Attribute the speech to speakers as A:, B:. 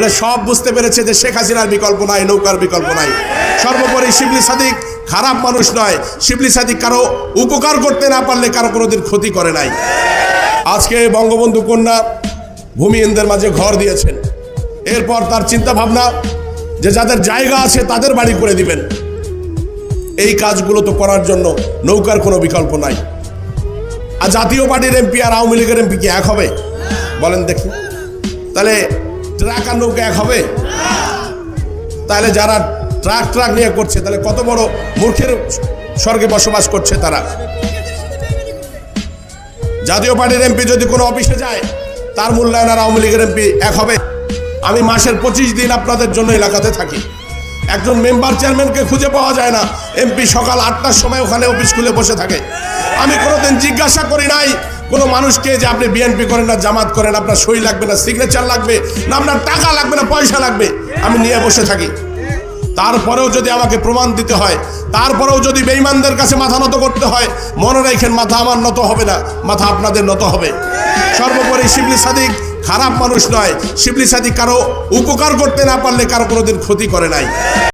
A: বলে সব বুঝতে পেরেছে যে শেখ হাসিনার বিকল্প নাই, নৌকার বিকল্প নাই। সর্বোপরি শিবলি সাদিক খারাপ মানুষ নয়। শিবলি সাদিক কারও উপকার করতে না পারলে কারও কোনোদিন ক্ষতি করে নাই। আজকে বঙ্গবন্ধু কন্যা ভূমিহীনদের মাঝে ঘর দিয়েছেন। এরপর তার চিন্তা ভাবনা যে যাদের জায়গা আছে তাদের বাড়ি করে দিবেন। এই কাজগুলো তো করার জন্য নৌকার কোনো বিকল্প নাই। আর জাতীয় পার্টির এমপি আর আওয়ামী লীগের এমপি কি এক হবে? বলেন দেখি। তাহলে ট্রাক আর নৌকা এক হবে? তাহলে যারা ট্রাক ট্রাক নিয়ে করছে, তাহলে কত বড় মূর্খের স্বর্গে বসবাস করছে তারা? জাতীয় পার্টির এমপি যদি কোনো অফিসে যায়, তার মূল্যায়ন আর আওয়ামী লীগের এমপি এক হবে। আমি মাসের পঁচিশ দিন আপনাদের জন্য এলাকাতে থাকি। একজন মেম্বার চেয়ারম্যানকে খুঁজে পাওয়া যায় না। এমপি সকাল আটটার সময় ওখানে অফিস খুলে বসে থাকে। আমি কোনোদিন জিজ্ঞাসা করি নাই, কোনো মানুষকে যে আপনি বিএনপি করেন না, জামাত করেন, আপনার সই লাগবে না সিগনেচার লাগবে না, আপনার টাকা লাগবে না, পয়সা লাগবে। আমি নিয়ে বসে থাকি। তারপরেও যদি আমাকে প্রমাণ দিতে হয়, তারপরেও যদি বেঈমানদের কাছে মাথা নত করতে হয়, মনে রাখেন মাথা আমার নত হবে না, মাথা আপনাদের নত হবে। সর্বোপরি শিবলি সাদিক খারাপ মানুষ নয়। শিবলি সাদিক কারও উপকার করতে না পারলে কারও কোনোদিন ক্ষতি করে নাই।